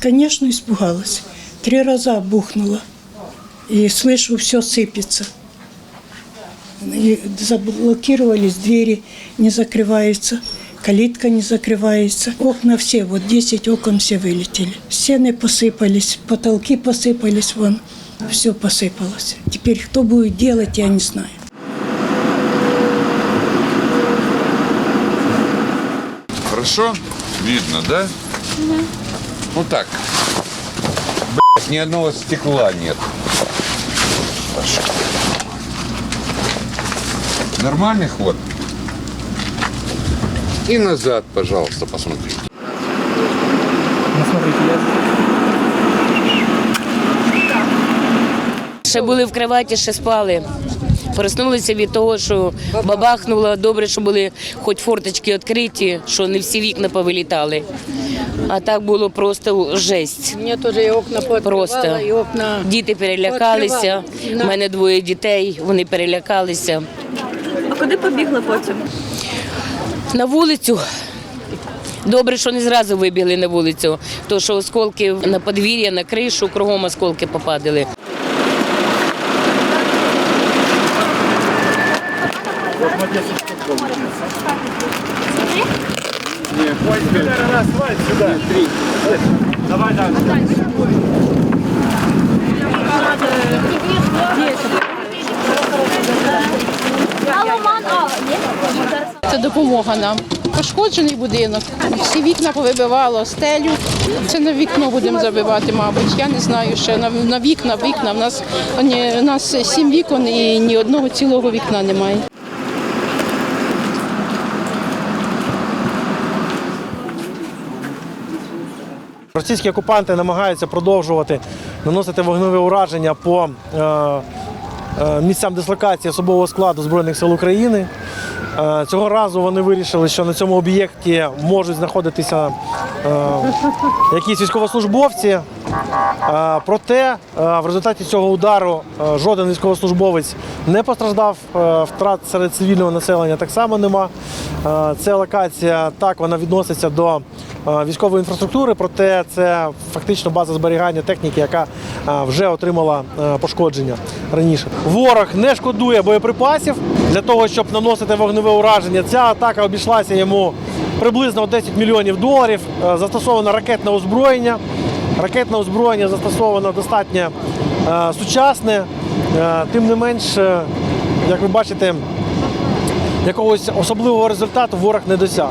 Конечно, испугалась. Три раза бухнула. И слышу, все сыпется. И заблокировались, двери не закрываются, калитка не закрывается. Окна все, вот 10 окон все вылетели. Стены посыпались, потолки посыпались вон. Все посыпалось. Теперь кто будет делать, я не знаю. Хорошо? Видно, да? Ну так. Блять, ни одного стекла нет. Нормальный ход? И назад, пожалуйста, посмотрите. Ще були в кроваті, ще спали. Проснулися від того, що бабахнуло. Добре, що були хоч форточки відкриті, що не всі вікна повилітали. А так було просто жесть. Мне тоже и окна Просто. и окна... Діти перелякалися. У мене двоє дітей, вони перелякалися. А куди побігли потім? На вулицю. Добре, що не зразу вибігли на вулицю, то що осколки на подвір'я, на кришу, кругом осколки попадали. Це допомога нам. Пошкоджений будинок. Всі вікна повибивало, стелю. Це на вікно будемо забивати, мабуть. Я не знаю ще. На, на вікна, вікна. У нас, у нас сім вікон і ні одного цілого вікна немає. Російські окупанти намагаються продовжувати наносити вогневе ураження по е, е, місцям дислокації особового складу Збройних сил України. Е, цього разу вони вирішили, що на цьому об'єкті можуть знаходитися якісь військовослужбовці. Проте в результаті цього удару жоден військовослужбовець не постраждав. Втрат серед цивільного населення так само нема. Ця локація так вона відноситься до військової інфраструктури, проте це фактично база зберігання техніки, яка е, вже отримала е, пошкодження раніше. Ворог не шкодує боєприпасів для того, щоб наносити вогневе ураження. Ця атака обійшлася йому приблизно 10 мільйонів доларів. Е, Застосовано ракетне озброєння. Ракетне озброєння застосовано достатньо е, сучасне. Е, тим не менш, е, як ви бачите, якогось особливого результату ворог не досяг.